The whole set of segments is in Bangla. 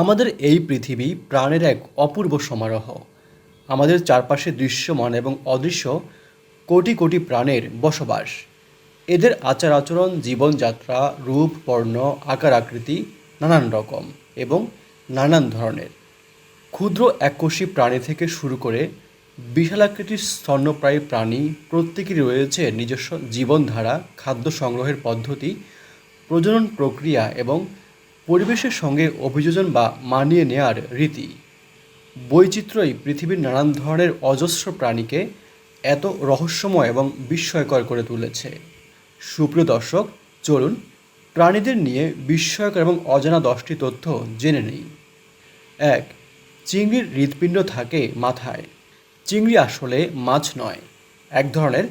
আমাদের এই পৃথিবী প্রাণের এক অপূর্ব সমারোহ। আমাদের চারপাশে দৃশ্যমান এবং অদৃশ্য কোটি কোটি প্রাণের বসবাস। এদের আচার আচরণ, জীবনযাত্রা, রূপ, বর্ণ, আকার আকৃতি নানান রকম এবং নানান ধরনের। ক্ষুদ্র এককোষী প্রাণী থেকে শুরু করে বিশালাকৃতির স্তন্যপ্রায়ী প্রাণী প্রত্যেকেরই রয়েছে নিজস্ব জীবনধারা, খাদ্য সংগ্রহের পদ্ধতি, প্রজনন প্রক্রিয়া এবং পরিবেশের সঙ্গে অভিযোজন বা মানিয়ে নেয়ার রীতি। বৈচিত্র্যই পৃথিবীর নানান ধরনের অজস্র প্রাণীকে এত রহস্যময় এবং বিস্ময়কর করে তুলেছে। সুপ্রিয় দর্শক, চলুন প্রাণীদের নিয়ে বিস্ময়কর এবং অজানা দশটি তথ্য জেনে নিই। এক, চিংড়ির হৃৎপিণ্ড থাকে মাথায়। চিংড়ি আসলে মাছ নয়, এক ধরনের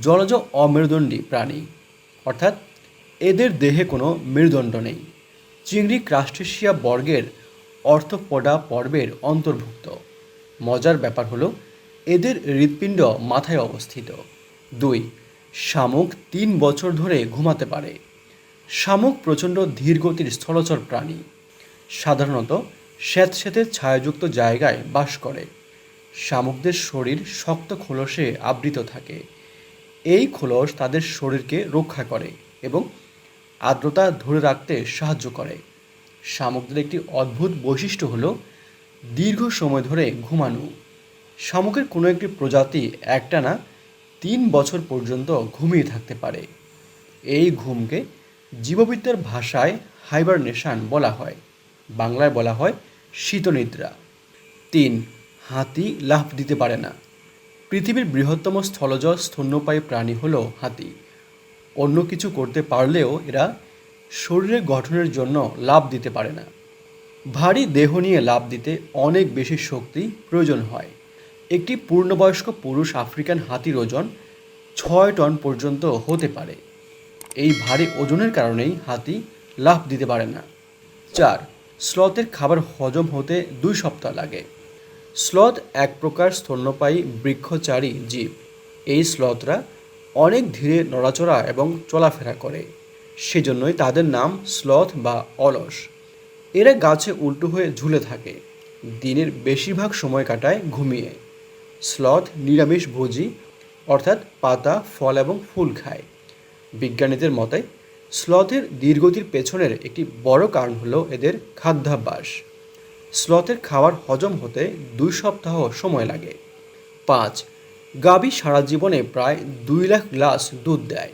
জলজ অমেরুদণ্ডী প্রাণী। অর্থাৎ এদের দেহে কোনো মেরুদণ্ড নেই। চিংড়ি ক্রাস্টেশিয়া বর্গের অর্থোপোডা পর্বের অন্তর্ভুক্ত। মজার ব্যাপার হলো, এদের হৃৎপিণ্ড মাথায় অবস্থিত। দুই, শামুক তিন বছর ধরে ঘুমাতে পারে। শামুক প্রচণ্ড ধীরগতির স্থলচর প্রাণী। সাধারণত স্যাঁতস্যাঁতে ছায়াযুক্ত জায়গায় বাস করে। শামুকদের শরীর শক্ত খোলসে আবৃত থাকে। এই খোলস তাদের শরীরকে রক্ষা করে এবং আর্দ্রতা ধরে রাখতে সাহায্য করে। শামুকদের একটি অদ্ভুত বৈশিষ্ট্য হলো দীর্ঘ সময় ধরে ঘুমানো। শামুকের কোনো একটি প্রজাতি একটানা তিন বছর পর্যন্ত ঘুমিয়ে থাকতে পারে। এই ঘুমকে জীববিদ্যার ভাষায় হাইবারনেশন বলা হয়। বাংলায় বলা হয় শীতনিদ্রা। তিন, হাতি লাফ দিতে পারে না। পৃথিবীর বৃহত্তম স্থলজ স্তন্যপায়ী প্রাণী হলো হাতি। অন্য কিছু করতে পারলেও এরা শরীরের গঠনের জন্য লাভ দিতে পারে না। ভারী দেহ নিয়ে লাভ দিতে অনেক বেশি শক্তি প্রয়োজন হয়। একটি পূর্ণবয়স্ক পুরুষ আফ্রিকান হাতির ওজন ছয় টন পর্যন্ত হতে পারে। এই ভারী ওজনের কারণেই হাতি লাফ দিতে পারে না। চার স্লথের খাবার হজম হতে দুই সপ্তাহ লাগে। স্লথ এক প্রকার স্তন্যপায়ী বৃক্ষচারী জীব। এই স্লথরা অনেক ধীরে নড়াচড়া এবং চলাফেরা করে। সেজন্যই তাদের নাম স্লথ বা অলস। এরা গাছে উল্টো হয়ে ঝুলে থাকে। দিনের বেশিরভাগ সময় কাটায় ঘুমিয়ে। স্লথ নিরামিষ ভোজী অর্থাৎ পাতা, ফল এবং ফুল খায়। বিজ্ঞানীদের মতে, স্লথের দীর্ঘতির পেছনের একটি বড় কারণ হলো এদের খাদ্যাভ্যাস। স্লথের খাবার হজম হতে দুই সপ্তাহ সময় লাগে। পাঁচ গাভী সারা জীবনে প্রায় দুই লাখ গ্লাস দুধ দেয়।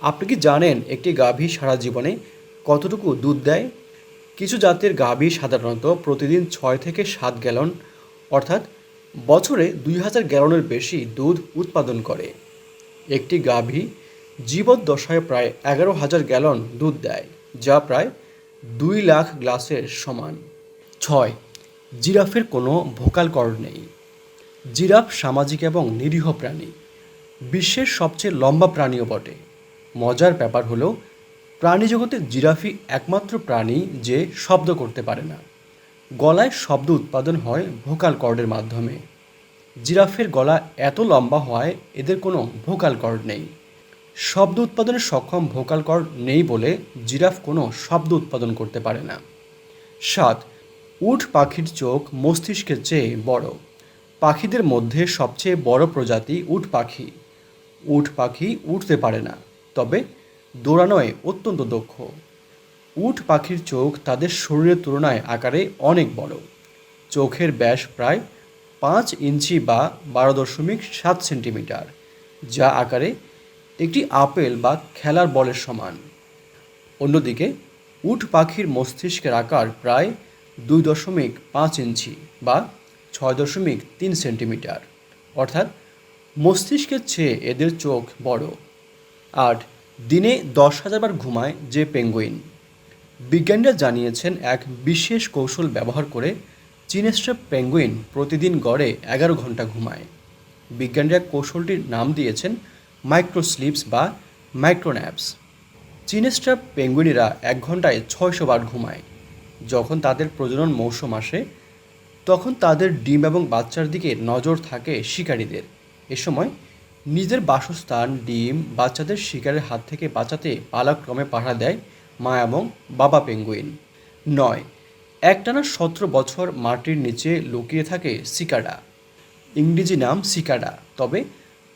আপনি কি জানেন একটি গাভী সারা জীবনে কতটুকু দুধ দেয়? কিছু জাতের গাভী সাধারণত প্রতিদিন ছয় থেকে সাত গ্যালন, অর্থাৎ বছরে দুই হাজার গ্যালনের বেশি দুধ উৎপাদন করে। একটি গাভী জীবদ্দশায় প্রায় এগারো হাজার গ্যালন দুধ দেয়, যা প্রায় দুই লাখ গ্লাসের সমান। ছয় জিরাফের কোনো ভোকাল কর্ড নেই। জিরাফ সামাজিক এবং নিরীহ প্রাণী। বিশ্বের সবচেয়ে লম্বা প্রাণীও বটে। মজার ব্যাপার হলো, প্রাণী জগতে জিরাফই একমাত্র প্রাণী যে শব্দ করতে পারে না। গলায় শব্দ উৎপাদন হয় ভোকাল কর্ডের মাধ্যমে। জিরাফের গলা এত লম্বা হয় এদের কোনো ভোকাল কর্ড নেই। শব্দ উৎপাদনের সক্ষম ভোকাল কর্ড নেই বলে জিরাফ কোনো শব্দ উৎপাদন করতে পারে না। সাত উট পাখির চোখ মস্তিষ্কের চেয়ে বড়। পাখিদের মধ্যে সবচেয়ে বড় প্রজাতি উট পাখি। উট পাখি উঠতে পারে না, তবে দৌড়ানোয় অত্যন্ত দক্ষ। উট পাখির চোখ তাদের শরীরের তুলনায় আকারে অনেক বড়। চোখের ব্যাস প্রায় পাঁচ ইঞ্চি বা বারো দশমিক সাত সেন্টিমিটার, যা আকারে একটি আপেল বা খেলার বলের সমান। অন্যদিকে, উট পাখির মস্তিষ্কের আকার প্রায় দুই দশমিক পাঁচ ইঞ্চি বা ছয় দশমিক তিন সেন্টিমিটার। অর্থাৎ মস্তিষ্কের চেয়ে এদের চোখ বড়। আট, দিনে দশ হাজার বার ঘুমায় যে পেঙ্গুইন। বিজ্ঞানীরা জানিয়েছেন, এক বিশেষ কৌশল ব্যবহার করে চিনেস্ট্রেপ পেঙ্গুইন প্রতিদিন গড়ে এগারো ঘণ্টা ঘুমায়। বিজ্ঞানীরা কৌশলটির নাম দিয়েছেন মাইক্রোস্লিপস বা মাইক্রোন্যাপস। চিনেস্ট্রাপ পেঙ্গুইনেরা এক ঘন্টায় ছয়শো বার ঘুমায়। যখন তাদের প্রজনন মৌসুম আসে তখন তাদের ডিম এবং বাচ্চার দিকে নজর থাকে শিকারীদের। এ সময় নিজের বাসস্থান, ডিম, বাচ্চাদের শিকারের হাত থেকে বাঁচাতে পালাক্রমে পাহারা দেয় মা এবং বাবা পেঙ্গুইন। নয়, একটানা সতেরো বছর মাটির নিচে লুকিয়ে থাকে সিকাডা ইংরেজি নাম সিকাডা তবে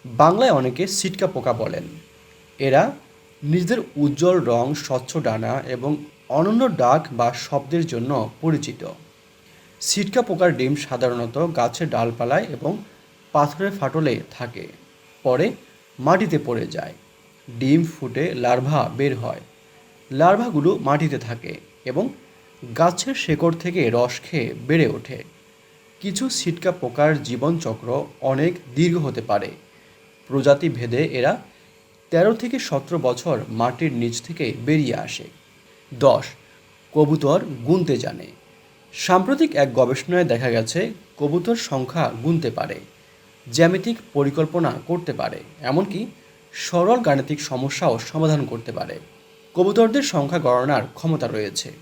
বাংলায় অনেকে সিটকা পোকা বলেন। এরা নিজেদের উজ্জ্বল রং, স্বচ্ছ ডানা এবং অনন্য ডাক বা শব্দের জন্য পরিচিত। সিটকা পোকার ডিম সাধারণত গাছের ডালপালায় এবং পাথরের ফাটলে থাকে, পরে মাটিতে পড়ে যায়। ডিম ফুটে লার্ভা বের হয়। লার্ভাগুলো মাটিতে থাকে এবং গাছের শেকড় থেকে রস খেয়ে বেড়ে ওঠে। কিছু সিটকা পোকার জীবনচক্র অনেক দীর্ঘ হতে পারে। প্রজাতি ভেদে এরা তেরো থেকে সতেরো বছর মাটির নিচ থেকে বেরিয়ে আসে। দশ, কবুতর গুনতে জানে। সাম্প্রতিক এক গবেষণায় দেখা গেছে, কবুতর সংখ্যা গুনতে পারে, জ্যামিতিক পরিকল্পনা করতে পারে, এমনকি সরল গাণিতিক সমস্যাও সমাধান করতে পারে। কবুতরদের সংখ্যা গণনার ক্ষমতা রয়েছে।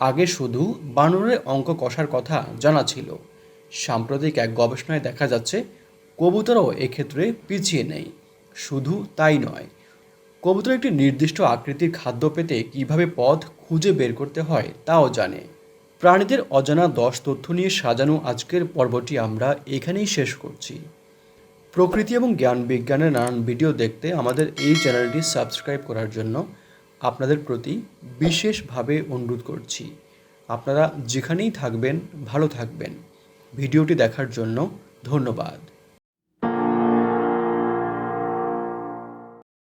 আগে শুধু বানরের অঙ্ক কষার কথা জানা ছিল। সাম্প্রতিক এক গবেষণায় দেখা যাচ্ছে, কবুতরও এক্ষেত্রে পিছিয়ে নেই। শুধু তাই নয়, কবুতর একটি নির্দিষ্ট আকৃতির খাদ্য পেতে কীভাবে পথ খুঁজে বের করতে হয় তাও জানে। প্রাণীদের অজানা দশ তথ্য নিয়ে সাজানো আজকের পর্বটি আমরা এখানেই শেষ করছি। প্রকৃতি এবং জ্ঞান বিজ্ঞানের নানান ভিডিও দেখতে আমাদের এই চ্যানেলটি সাবস্ক্রাইব করার জন্য আপনাদের প্রতি বিশেষভাবে অনুরোধ করছি। আপনারা যেখানেই থাকবেন, ভালো থাকবেন। ভিডিওটি দেখার জন্য ধন্যবাদ।